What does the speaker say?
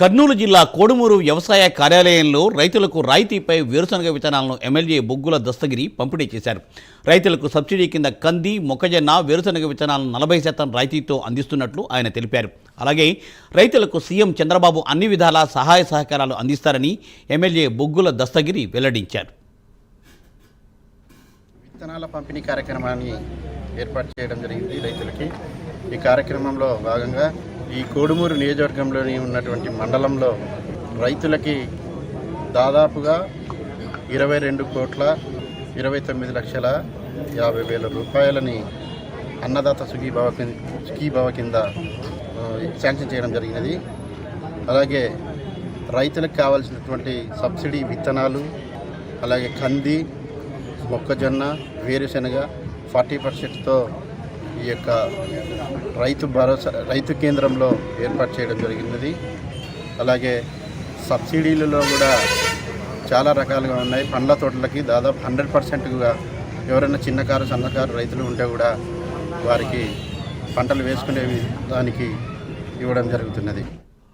కర్నూలు జిల్లా కోడుమూరు వ్యవసాయ కార్యాలయంలో రైతులకు రాయితీపై వేరుశనగ విత్తనాలను ఎమ్మెల్యే బొగ్గుల దస్తగిరి పంపిణీ చేశారు. రైతులకు సబ్సిడీ కింద కంది మొక్కజొన్న వేరుశనగ విత్తనాలను నలభై శాతం రాయితీతో అందిస్తున్నట్లు ఆయన తెలిపారు. అలాగే రైతులకు సీఎం చంద్రబాబు అన్ని విధాలా సహాయ సహకారాలు అందిస్తారని ఎమ్మెల్యే బొగ్గుల దస్తగిరి వెల్లడించారు. విత్తనాల పంపిణీ కార్యక్రమాన్ని ఏర్పాటు చేయడం జరిగింది రైతులకి. ఈ కార్యక్రమంలో భాగంగా ఈ కోడుమూరు నియోజకవర్గంలోని ఉన్నటువంటి మండలంలో రైతులకి దాదాపుగా ఇరవై రెండు కోట్ల ఇరవై తొమ్మిది లక్షల యాభై వేల రూపాయలని అన్నదాత సుఖీభావ కింద సుఖీభావ కింద శాంక్షన్ చేయడం జరిగినది. అలాగే రైతులకు కావాల్సినటువంటి సబ్సిడీ విత్తనాలు అలాగే కంది మొక్కజొన్న వేరుశనగ ఫార్టీ పర్సెంట్తో ఈ యొక్క రైతు భరోసా రైతు కేంద్రంలో ఏర్పాటు చేయడం జరిగినది. అలాగే సబ్సిడీలలో కూడా చాలా రకాలుగా ఉన్నాయి. పండ్ల తోటలకి దాదాపు హండ్రెడ్ పర్సెంట్గా ఎవరైనా చిన్నకారు సన్నకారు రైతులు ఉంటే కూడా వారికి పంటలు వేసుకునే దానికి ఇవ్వడం జరుగుతున్నది.